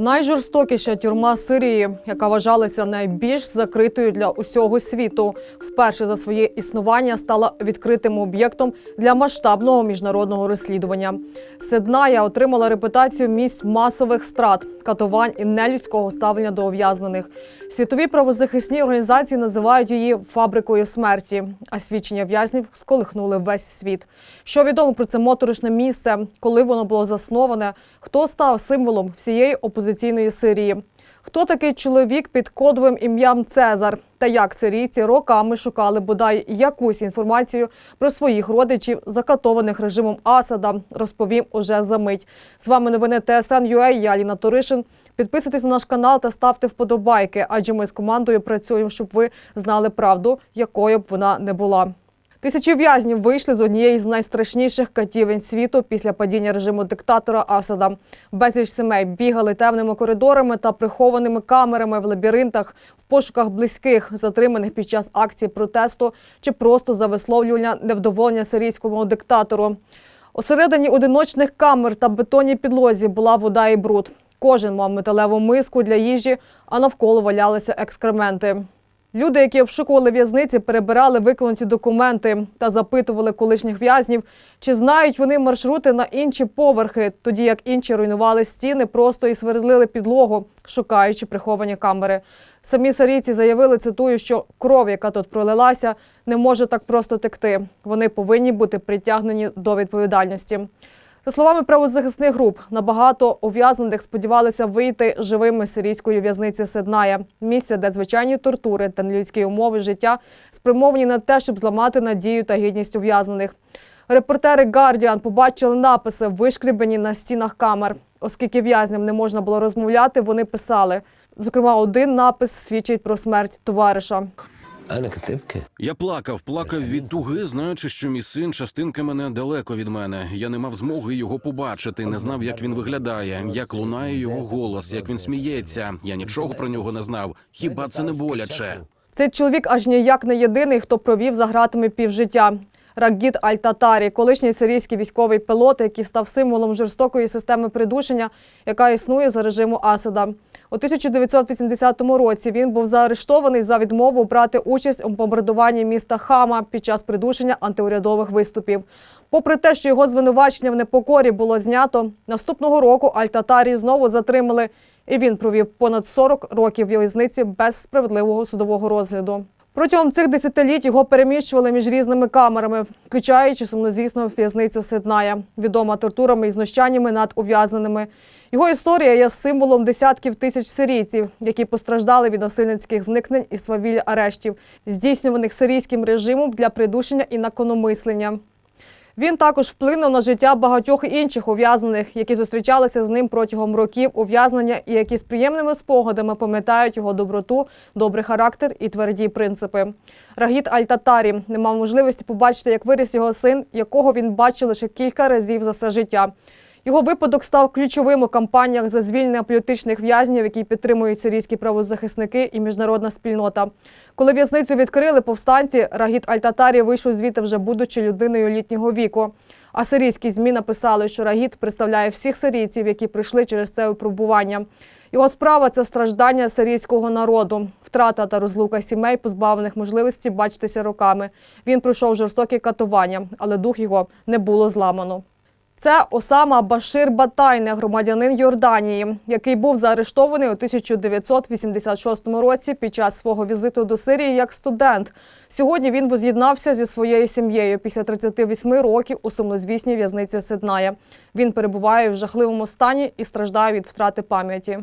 Найжорстокіша тюрма Сирії, яка вважалася найбільш закритою для усього світу, вперше за своє існування стала відкритим об'єктом для масштабного міжнародного розслідування. Седная отримала репутацію місць масових страт, катувань і нелюдського ставлення до ув'язнених. Світові правозахисні організації називають її фабрикою смерті, а свідчення в'язнів сколихнули весь світ. Що відомо про це моторошне місце, коли воно було засноване, хто став символом всієї опозиційної Сирії? Хто такий чоловік під кодовим ім'ям Цезар? Та як сирійці роками шукали бодай якусь інформацію про своїх родичів, закатованих режимом Асада, розповім уже за мить. З вами новини ТСН.UA, я Аліна Туришин. Підписуйтесь на наш канал та ставте вподобайки, адже ми з командою працюємо, щоб ви знали правду, якою б вона не була. Тисячі в'язнів вийшли з однієї з найстрашніших катівень світу після падіння режиму диктатора Асада. Безліч сімей бігали темними коридорами та прихованими камерами в лабіринтах в пошуках близьких, затриманих під час акції протесту чи просто за висловлювання невдоволення сирійському диктатору. Усередині одиночних камер та бетонній підлозі була вода і бруд. Кожен мав металеву миску для їжі, а навколо валялися екскременти. Люди, які обшукували в'язниці, перебирали виконуті документи та запитували колишніх в'язнів, чи знають вони маршрути на інші поверхи, тоді як інші руйнували стіни просто і свердлили підлогу, шукаючи приховані камери. Самі сарійці заявили, цитую, що кров, яка тут пролилася, не може так просто текти. Вони повинні бути притягнені до відповідальності. За словами правозахисних груп, набагато ув'язнених сподівалися вийти живими з сирійської в'язниці Седная, місця, де звичайні тортури та нелюдські умови життя спрямовані на те, щоб зламати надію та гідність ув'язнених. Репортери Guardian побачили написи, вишкрібені на стінах камер. Оскільки в'язням не можна було розмовляти, вони писали. Зокрема, один напис свідчить про смерть товариша. Я плакав, плакав від туги, знаючи, що мій син частинка мене далеко від мене. Я не мав змоги його побачити, не знав, як він виглядає, як лунає його голос, як він сміється. Я нічого про нього не знав. Хіба це не боляче? Цей чоловік аж ніяк не єдиний, хто провів за гратами півжиття. Рагід Аль-Татарі, колишній сирійський військовий пілот, який став символом жорстокої системи придушення, яка існує за режиму Асада. У 1980 році він був заарештований за відмову брати участь у бомбардуванні міста Хама під час придушення антиурядових виступів. Попри те, що його звинувачення в непокорі було знято, наступного року Аль-Татарі знову затримали, і він провів понад 40 років в'язниці без справедливого судового розгляду. Протягом цих десятиліть його переміщували між різними камерами, включаючи сумнозвісну в'язницю Сидная, відома тортурами і знущаннями над ув'язненими. Його історія є символом десятків тисяч сирійців, які постраждали від насильницьких зникнень і свавіль арештів, здійснюваних сирійським режимом для придушення і накономислення. Він також вплинув на життя багатьох інших ув'язнених, які зустрічалися з ним протягом років ув'язнення і які з приємними спогадами пам'ятають його доброту, добрий характер і тверді принципи. Рагіт Аль-Татарі не мав можливості побачити, як виріс його син, якого він бачив лише кілька разів за все життя. Його випадок став ключовим у кампаніях за звільнення політичних в'язнів, які підтримують сирійські правозахисники і міжнародна спільнота. Коли в'язницю відкрили повстанці, Рагіт Аль-Татарі вийшов звідти вже будучи людиною літнього віку. А сирійські змі написали, що Рагіт представляє всіх сирійців, які пройшли через це випробування. Його справа це страждання сирійського народу, втрата та розлука сімей, позбавлених можливості бачитися роками. Він пройшов жорстокі катування, але дух його не було зламано. Це Осама Башир Батайне, громадянин Йорданії, який був заарештований у 1986 році під час свого візиту до Сирії як студент. Сьогодні він воз'єднався зі своєю сім'єю після 38 років у сумнозвісній в'язниці Сидная. Він перебуває в жахливому стані і страждає від втрати пам'яті.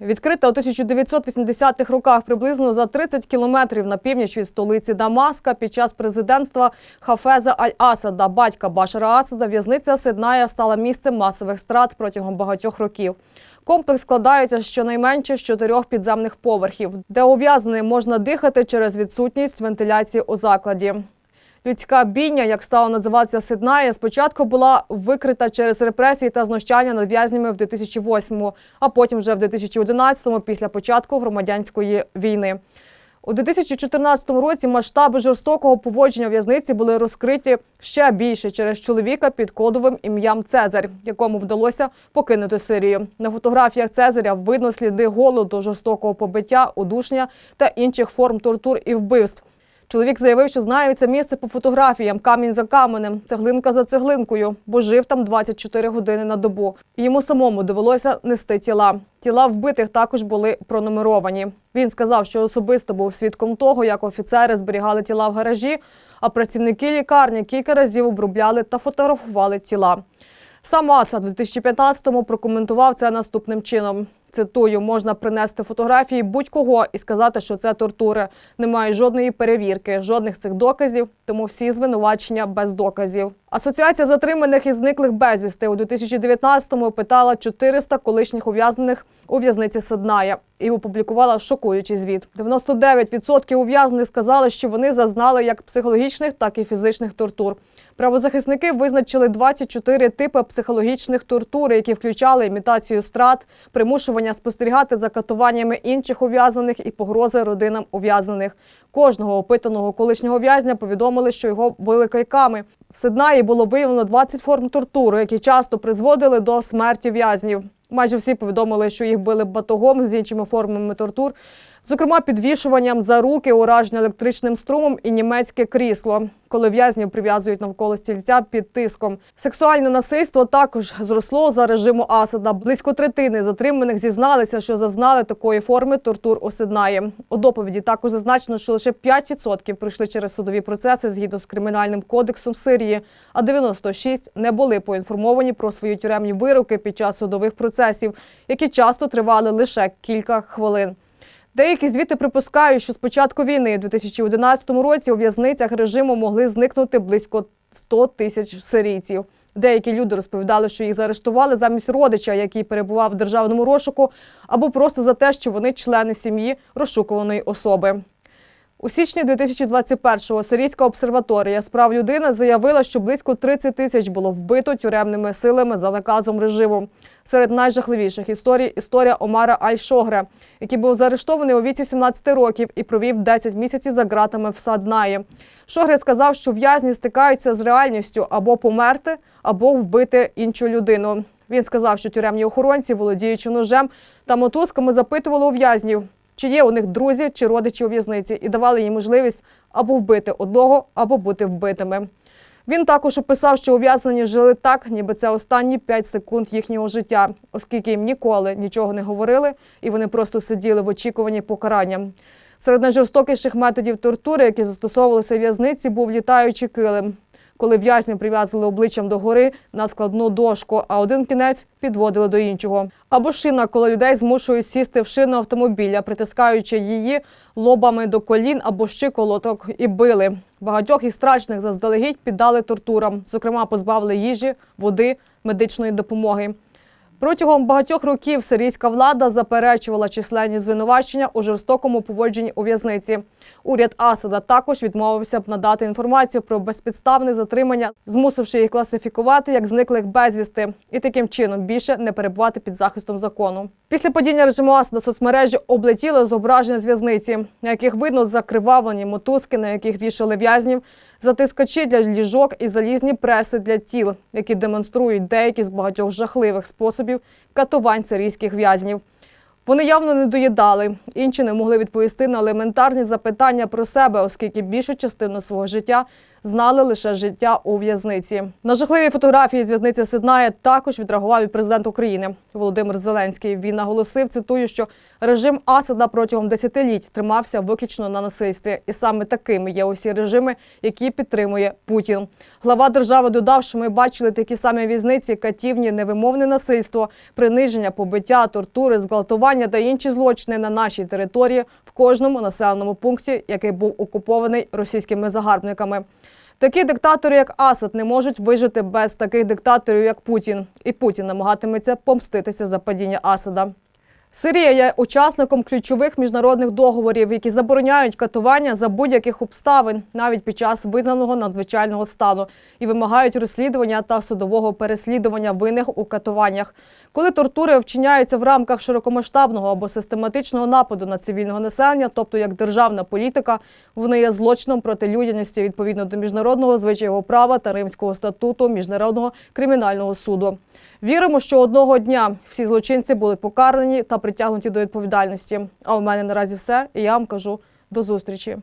Відкрита у 1980-х роках приблизно за 30 кілометрів на північ від столиці Дамаска під час президентства Хафеза Аль-Асада, батька Башара Асада, в'язниця Сидная стала місцем масових страт протягом багатьох років. Комплекс складається щонайменше з чотирьох підземних поверхів, де ув'язненим можна дихати через відсутність вентиляції у закладі. Людська бійня, як стала називатися Сидная, спочатку була викрита через репресії та знущання над в'язнями в 2008-му, а потім вже в 2011-му, після початку громадянської війни. У 2014 році масштаби жорстокого поводження в'язниці були розкриті ще більше через чоловіка під кодовим ім'ям Цезарь, якому вдалося покинути Сирію. На фотографіях Цезаря видно сліди голоду, жорстокого побиття, удушення та інших форм тортур і вбивств. Чоловік заявив, що знає це місце по фотографіям, камінь за каменем, цеглинка за цеглинкою, бо жив там 24 години на добу. І йому самому довелося нести тіла. Тіла вбитих також були пронумеровані. Він сказав, що особисто був свідком того, як офіцери зберігали тіла в гаражі, а працівники лікарні кілька разів обробляли та фотографували тіла. Сам Асад в 2015-му прокоментував це наступним чином. Цитую, можна принести фотографії будь-кого і сказати, що це тортури. Немає жодної перевірки, жодних цих доказів, тому всі звинувачення без доказів. Асоціація затриманих і зниклих безвісти у 2019-му опитала 400 колишніх ув'язнених у в'язниці Сидная і опублікувала шокуючий звіт. 99% ув'язнених сказали, що вони зазнали як психологічних, так і фізичних тортур. Правозахисники визначили 24 типи психологічних тортур, які включали імітацію страт, примушування спостерігати за катуваннями інших ув'язаних і погрози родинам ув'язнених. Кожного опитаного колишнього в'язня повідомили, що його били кайками. В Сиднаї було виявлено 20 форм тортури, які часто призводили до смерті в'язнів. Майже всі повідомили, що їх били батогом з іншими формами тортур, зокрема підвішуванням за руки, ураження електричним струмом і німецьке крісло, коли в'язнів прив'язують навколо стільця під тиском. Сексуальне насильство також зросло за режиму Асада. Близько третини затриманих зізналися, що зазнали такої форми тортур у Сиднаї. У доповіді також зазначено, що лише 5% пройшли через судові процеси згідно з кримінальним кодексом Сирії, а 96% не були поінформовані про свої тюремні вироки під час судових процесів, які часто тривали лише кілька хвилин. Деякі звіти припускають, що з початку війни у 2011 році у в'язницях режиму могли зникнути близько 100 тисяч сирійців. Деякі люди розповідали, що їх заарештували замість родича, який перебував в державному розшуку, або просто за те, що вони члени сім'ї розшукуваної особи. У січні 2021-го Сирійська обсерваторія з прав людини заявила, що близько 30 тисяч було вбито тюремними силами за наказом режиму. Серед найжахливіших історій історія Омара Аль-Шогре, який був заарештований у віці 17 років і провів 10 місяців за ґратами в Саднаї. Шогре сказав, що в'язні стикаються з реальністю або померти, або вбити іншу людину. Він сказав, що тюремні охоронці, володіючи ножем та мотузками, запитували у в'язнів, чи є у них друзі чи родичі у в'язниці, і давали їм можливість або вбити одного, або бути вбитими. Він також описав, що ув'язнені жили так, ніби це останні 5 секунд їхнього життя, оскільки їм ніколи нічого не говорили, і вони просто сиділи в очікуванні покарання. Серед найжорстокіших методів тортури, які застосовувалися в в'язниці, був літаючий килим, коли в'язнів прив'язували обличчям до гори на складну дошку, а один кінець підводили до іншого. Або шина, коли людей змушують сісти в шину автомобіля, притискаючи її лобами до колін або щиколоток і били. Багатьох із страчних заздалегідь піддали тортурам, зокрема позбавили їжі, води, медичної допомоги. Протягом багатьох років сирійська влада заперечувала численні звинувачення у жорстокому поводженні у в'язниці. Уряд Асада також відмовився б надати інформацію про безпідставне затримання, змусивши їх класифікувати як зниклих безвісти, і таким чином більше не перебувати під захистом закону. Після падіння режиму Асада соцмережі облетіли зображення з в'язниці, на яких видно закривавлені мотузки, на яких вішали в'язнів, затискачі для ліжок і залізні преси для тіл, які демонструють деякі з багатьох жахливих способів катувань сирійських в'язнів. Вони явно не доїдали, інші не могли відповісти на елементарні запитання про себе, оскільки більшу частину свого життя знали лише життя у в'язниці. На жахливі фотографії з в'язниці Сиднає також відреагував і президент України Володимир Зеленський. Він наголосив, цитую, що режим Асада протягом десятиліть тримався виключно на насильстві, і саме такими є усі режими, які підтримує Путін. Глава держави додав, що ми бачили такі самі в'язниці, катівні, невимовне насильство, приниження, побиття, тортури, зґвалтування та інші злочини на нашій території в кожному населеному пункті, який був окупований російськими загарбниками. Такі диктатори, як Асад, не можуть вижити без таких диктаторів, як Путін. І Путін намагатиметься помститися за падіння Асада. Сирія є учасником ключових міжнародних договорів, які забороняють катування за будь-яких обставин, навіть під час визнаного надзвичайного стану, і вимагають розслідування та судового переслідування винних у катуваннях. Коли тортури вчиняються в рамках широкомасштабного або систематичного нападу на цивільного населення, тобто як державна політика, вони є злочином проти людяності відповідно до міжнародного звичайного права та Римського статуту Міжнародного кримінального суду. Віримо, що одного дня всі злочинці були покарані та притягнуті до відповідальності. А у мене наразі все. І я вам кажу до зустрічі.